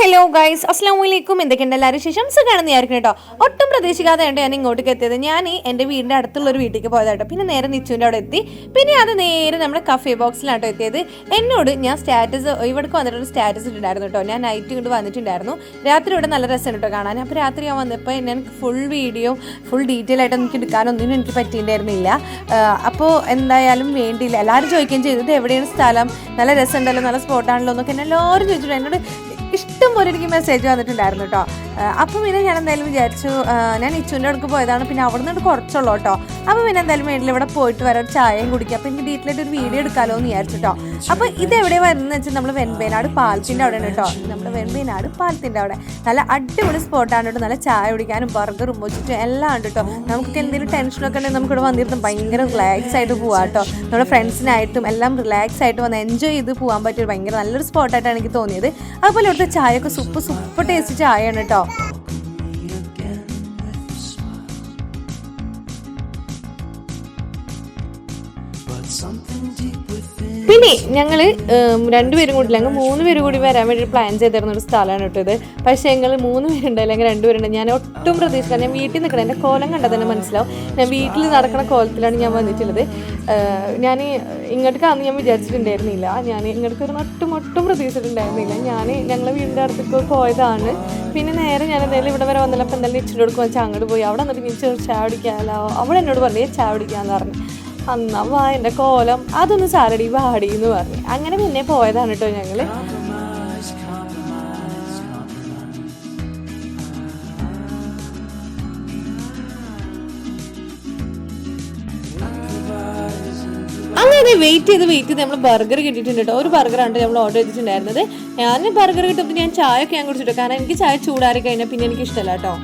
Hello guys അസ്ലാം വലൈക്കും എന്തൊക്കെയുണ്ട് എല്ലാവരും ശേഷം സുഖമാണെന്ന് ആയിരിക്കും കേട്ടോ. ഒട്ടും പ്രതീക്ഷിക്കാതെ ഉണ്ട് ഞാൻ ഇങ്ങോട്ടേക്ക് എത്തിയത്. ഞാൻ എന്റെ വീടിന്റെ അടുത്തുള്ള ഒരു വീട്ടിലേക്ക് പോയതാട്ടോ പിന്നെ നേരെ നിച്ചുവിന്റെ അവിടെ എത്തി. പിന്നെ അത് നേരെ നമ്മുടെ കഫേ ബോക്സിലാട്ടോ എത്തിയത്. എന്നോട് ഞാൻ സ്റ്റാറ്റസ് ഇവിടേക്ക് വന്നിട്ടൊരു സ്റ്റാറ്റസ് ഇട്ടിട്ടുണ്ടായിരുന്നു കേട്ടോ. ഞാൻ നൈറ്റ് ഇങ്ങോട്ട് വന്നിട്ടുണ്ടായിരുന്നു. രാത്രി ഇവിടെ നല്ല രസമാണ് കേട്ടോ കാണാൻ. അപ്പോൾ രാത്രി ഞാൻ വന്നപ്പോൾ എനിക്ക് ഫുൾ വീഡിയോ ഫുൾ ഡീറ്റെയിൽ ആയിട്ട് എനിക്ക് എടുക്കാനൊന്നിനും എനിക്ക് പറ്റിയിട്ടുണ്ടായിരുന്നില്ല. അപ്പോൾ എന്തായാലും വേണ്ടിയില്ല. എല്ലാവരും ചോദിക്കുകയും ചെയ്തത് എവിടെയാണ് സ്ഥലം? നല്ല രസമുണ്ടല്ലോ നല്ല സ്പോട്ടാണല്ലോ എന്നൊക്കെ എന്നെ എല്ലാവരും ചോദിച്ചിട്ടുണ്ട്. എന്നോട് ഇഷ്ടം പോലെ എനിക്ക് മെസ്സേജ് വന്നിട്ടുണ്ടായിരുന്നു കേട്ടോ അപ്പം പിന്നെ ഞാൻ എന്തായാലും വിചാരിച്ചു ഞാൻ ഇച്ചുവിന്റെ അടുക്ക് പോയതാണ് പിന്നെ അവിടെ നിന്ന് കുറച്ചുള്ളൂ കേട്ടോ അപ്പോൾ പിന്നെ എന്തായാലും വീട്ടിൽ ഇവിടെ പോയിട്ട് വരാം ഒരു ചായയും കുടിക്കുക അപ്പോൾ എനിക്ക് ഡീറ്റെയിൽ ആയിട്ട് ഒരു വീഡിയോ എടുക്കാമല്ലോ എന്ന് വിചാരിച്ചു കേട്ടോ അപ്പോൾ ഇത് എവിടെ വരുന്നതെന്ന് വെച്ചാൽ നമ്മൾ വെൺപേനാട് പാലത്തിന്റെ അവിടെയാണ് കേട്ടോ നമ്മുടെ വെൺപേനാട് പാലത്തിന്റെ അവിടെ. നല്ല അടിപൊളി സ്പോട്ടാണ് കേട്ടോ നല്ല ചായ കുടിക്കാനും ബർഗറും മുച്ചിട്ടും എല്ലാം ഉണ്ട് കേട്ടോ നമുക്ക് എന്തെങ്കിലും ടെൻഷനൊക്കെ ഉണ്ടെങ്കിൽ നമുക്ക് ഇവിടെ വന്നിരുന്ന് ഭയങ്കര റിലാക്സ് ആയിട്ട് പോവാം കേട്ടോ നമ്മുടെ ഫ്രണ്ട്സിനായിട്ടും എല്ലാം റിലാക്സ് ആയിട്ട് വന്ന് എൻജോയ് ചെയ്ത് പോകാൻ പറ്റിയ ഒരു ഭയങ്കര നല്ലൊരു സ്പോട്ടായിട്ടാണ് എനിക്ക് തോന്നിയത്. അതുപോലെ ഇവിടുത്തെ ചായയൊക്കെ സൂപ്പർ സൂപ്പർ ടേസ്റ്റ് ചായയാണ് കേട്ടോ പിന്നെ ഞങ്ങൾ രണ്ടുപേരും കൂടി അല്ലെങ്കിൽ മൂന്ന് പേര് കൂടി വരാൻ വേണ്ടി പ്ലാൻ ചെയ്തിരുന്ന ഒരു സ്ഥലമാണ് കേട്ടോ ഇത്. പക്ഷേ ഞങ്ങൾ മൂന്ന് പേരുണ്ട് അല്ലെങ്കിൽ രണ്ടുപേരുണ്ട് ഞാൻ ഒട്ടും പ്രതീക്ഷിക്കാൻ ഞാൻ വീട്ടിൽ നിൽക്കണം. എന്റെ കോലം കണ്ടാൽ തന്നെ മനസ്സിലാവും. ഞാൻ വീട്ടിൽ നടക്കുന്ന കോലത്തിലാണ് ഞാൻ വന്നിട്ടുള്ളത്. ഞാൻ ഇങ്ങോട്ട് അന്ന് ഞാൻ വിചാരിച്ചിട്ടുണ്ടായിരുന്നില്ല. ഞാൻ ഇങ്ങോട്ട് ഒരു ഒട്ടും ഒട്ടും പ്രതീക്ഷിച്ചിട്ടുണ്ടായിരുന്നില്ല. ഞാൻ ഞങ്ങളെ വീടിന്റെ അടുത്തേക്ക് പോയതാണ്. പിന്നെ നേരെ ഞാൻ എന്തായാലും ഇവിടെ വരെ വന്നില്ല. അപ്പം എന്തായാലും ഇച്ചിരി കൊടുക്കുക വെച്ചാൽ അങ്ങോട്ട് പോയി. അവിടെ എന്നിട്ട് ഞാൻ ചായ കുടിക്കാമല്ലോ അവിടെ എന്നോട് പറഞ്ഞു ചായ പറഞ്ഞു. അന്നാ വാ കോലം. അതൊന്ന് സാരടി വാടി എന്ന് പറഞ്ഞു. അങ്ങനെ പിന്നെ പോയതാണ് കേട്ടോ ഞങ്ങൾ. അങ്ങനെ വെയിറ്റ് ചെയ്ത് വെയിറ്റ് ചെയ്ത് നമ്മൾ ബർഗർ കിട്ടിയിട്ടുണ്ട് കേട്ടോ ഒരു ബർഗറാണ് നമ്മൾ ഓർഡർ ചെയ്തിട്ടുണ്ടായിരുന്നത്. ഞാൻ ബർഗർ കിട്ടുമ്പോൾ ഞാൻ ചായ ഒക്കെ ഞാൻ കുടിച്ചിട്ടു. കാരണം എനിക്ക് ചായ ചൂടാറി കഴിഞ്ഞാൽ പിന്നെ എനിക്ക് ഇഷ്ടമല്ല കേട്ടോ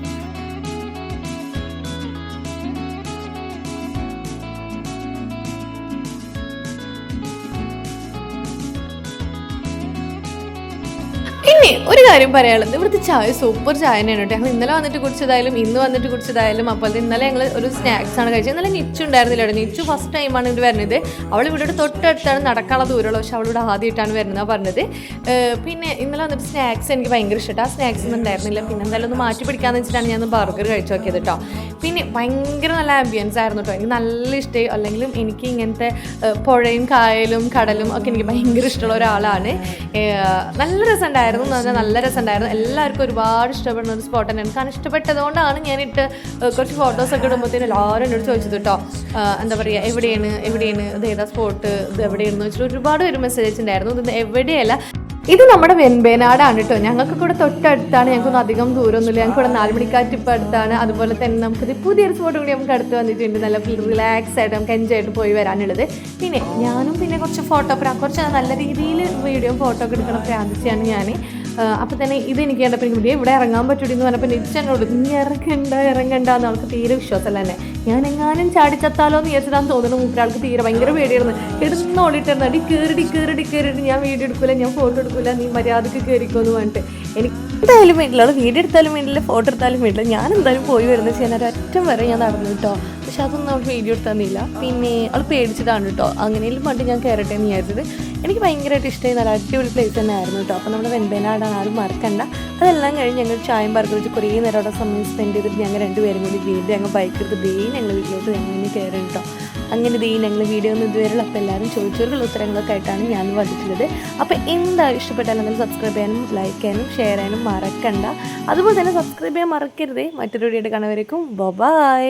ഇനി ഒരു കാര്യം പറയാനുള്ളത്. ഇവിടുത്തെ ചായ സൂപ്പർ ചായ തന്നെയാണ് കേട്ടോ. ഞങ്ങൾ ഇന്നലെ വന്നിട്ട് കുടിച്ചതായാലും ഇന്ന് വന്നിട്ട് കുടിച്ചതായാലും അപ്പോൾ ഇന്നലെ ഞങ്ങൾ ഒരു സ്നാക്സ് ആണ് കഴിച്ചത്. ഇന്നലെ നിച്ചു ഉണ്ടായിരുന്നില്ല കേട്ടോ. നിച്ചു ഫസ്റ്റ് ടൈമാണ് ഇവിടെ വരുന്നത്. അവൾ ഇവിടെ തൊട്ടടുത്താണ് നടക്കാനുള്ള ദൂരമുള്ള പക്ഷെ അവളിവിടെ ആദ്യമായിട്ടാണ് വരുന്നത് പറഞ്ഞത്. പിന്നെ ഇന്നലെ വന്നിട്ട് സ്നാക്സ് എനിക്ക് ഭയങ്കര ഇഷ്ടമാണ് ആ സ്നാക്സ് ഒന്നും ഉണ്ടായിരുന്നില്ല. പിന്നെ എന്തായാലും ഒന്ന് മാറ്റി പിടിക്കാന്ന് വെച്ചിട്ടാണ് ഞാൻ ബർഗർ കഴിച്ചു നോക്കിയത് കേട്ടോ. പിന്നെ ഭയങ്കര നല്ല ആംബിയൻസ് ആയിരുന്നു കേട്ടോ എനിക്ക് നല്ല ഇഷ്ടമായി. അല്ലെങ്കിലും എനിക്ക് ഇങ്ങനത്തെ പുഴയും കായലും കടലും ഒക്കെ എനിക്ക് ഭയങ്കര ഇഷ്ടമുള്ള ഒരാളാണ്. നല്ല രസമുണ്ടായിരുന്നു എന്ന് പറഞ്ഞാൽ നല്ല രസമുണ്ടായിരുന്നു എല്ലാവർക്കും ഒരുപാട് ഇഷ്ടപ്പെടുന്ന ഒരു സ്പോട്ട് തന്നെയാണ്. കാരണം ഇഷ്ടപ്പെട്ടതുകൊണ്ടാണ് ഞാനിട്ട് കുറച്ച് ഫോട്ടോസൊക്കെ ഇടുമ്പോഴത്തേനും എല്ലാവരും എന്നോട് ചോദിച്ചത് കേട്ടോ എന്താ പറയുക എവിടെയാണ് എവിടെയാണ് ഇത് ഏതാ സ്പോട്ട് ഇത് എവിടെയാണെന്ന് വെച്ചിട്ട് ഒരുപാട് ഒരു മെസ്സേജ് ഉണ്ടായിരുന്നു ഇത് എവിടെയല്ല ഇത് നമ്മുടെ വെൺപേനാടാണ് കേട്ടോ ഞങ്ങൾക്ക് കൂടെ തൊട്ടടുത്താണ് ഞങ്ങൾക്കൊന്നും അധികം ദൂരമൊന്നുമില്ല. ഞങ്ങൾക്ക് ഇവിടെ നാലുമണിക്കാറ്റ് ഇപ്പം അടുത്താണ്. അതുപോലെ തന്നെ നമുക്കിത് പുതിയൊരു സ്പോട്ട് കൂടി നമുക്ക് അടുത്ത് വന്നിട്ടുണ്ട്. നല്ല റിലാക്സ് ആയിട്ട് നമുക്ക് എൻജോയ് ആയിട്ട് പോയി വരാനുള്ളത്. പിന്നെ ഞാനും പിന്നെ കുറച്ച് ഫോട്ടോഗ്രാഫ് കുറച്ച് നല്ല രീതിയിൽ വീഡിയോ ഫോട്ടോ ഒക്കെ എടുക്കണം പ്രാർത്ഥിച്ചാണ് ഞാൻ അപ്പോൾ തന്നെ ഇതെനിക്ക് കണ്ടപ്പോൾ എനിക്ക് മതി ഇവിടെ ഇറങ്ങാൻ പറ്റൂടി എന്ന് പറഞ്ഞപ്പോൾ നിച്ചനോട് നീ ഇറങ്ങണ്ട ഇറങ്ങണ്ട എന്ന് ആൾക്ക് തീരെ വിശ്വാസമല്ല തന്നെ ഞാൻ എങ്ങാനും ചാടിച്ചത്താലോ എന്ന് വിചാരിച്ചതാന്ന് തോന്നുന്നു മൂപ്പരാൾക്ക് തീരെ ഭയങ്കര പേടിയായിരുന്നു. എടുന്ന് ഓടിയിട്ടായിരുന്നു. അടി കയറിടി കയറിടി കയറിയിട്ട് ഞാൻ വീഡിയോ എടുക്കില്ല ഞാൻ ഫോട്ടോ എടുക്കില്ല നീ മര്യാദയ്ക്ക് കയറിക്കോ എന്ന് പറഞ്ഞിട്ട് എനിക്ക് എന്തായാലും വീട്ടിലുള്ള വീഡിയോ എടുത്താലും വീട്ടിൽ ഫോട്ടോ എടുത്താലും വീട്ടിൽ ഞാൻ എന്തായാലും പോയി വരുന്നത് ചെയ്യാൻ അറ്റം വരെ ഞാൻ നടന്നു കേട്ടോ. പക്ഷെ അതൊന്നും അവൾ വീഡിയോ എടുത്തന്നില്ല പിന്നെ അവൾ പേടിച്ചിട്ടാണ് കേട്ടോ അങ്ങനെയും പണ്ട് ഞാൻ കയറട്ടെ എന്ന് വിചാരിച്ചത്. എനിക്ക് ഭയങ്കരമായിട്ട് ഇഷ്ടമായി. നല്ല അടിപൊളി പ്ലേസ് തന്നെ ആയിരുന്നു കേട്ടോ അപ്പോൾ നമ്മുടെ വെമ്പനാടാണ് ആരും മറക്കണ്ട. അതെല്ലാം കഴിഞ്ഞ് ഞങ്ങൾ ചായം പറഞ്ഞു വെച്ച് കുറേ നേരം അവിടെ സമയം സ്പെൻഡ് ചെയ്തിട്ട് ഞങ്ങൾ രണ്ടുപേരും കൂടി വീണ്ടും ഞങ്ങൾ ബൈക്ക് എടുത്ത് ദേ ഞങ്ങൾ വീട്ടിലോട്ട് ഞങ്ങൾ കയറി കേട്ടോ അങ്ങനെ ദേ ഞങ്ങൾ വീഡിയോ ഒന്നും ഇതുവരെയുള്ള അപ്പോൾ എല്ലാവരും ചോദിച്ചവരുള്ള ഉത്തരങ്ങളൊക്കെ ആയിട്ടാണ് ഞാൻ വന്നിട്ടുള്ളത്. അപ്പോൾ എന്താ ഇഷ്ടപ്പെട്ടാലും സബ്സ്ക്രൈബ് ചെയ്യാനും ലൈക്ക് ചെയ്യാനും ഷെയർ ചെയ്യാനും മറക്കണ്ട. അതുപോലെ തന്നെ സബ്സ്ക്രൈബ് ചെയ്യാൻ മറക്കരുതേ. മറ്റൊരു വീഡിയോ കാണുന്നവരേക്കും ബൈ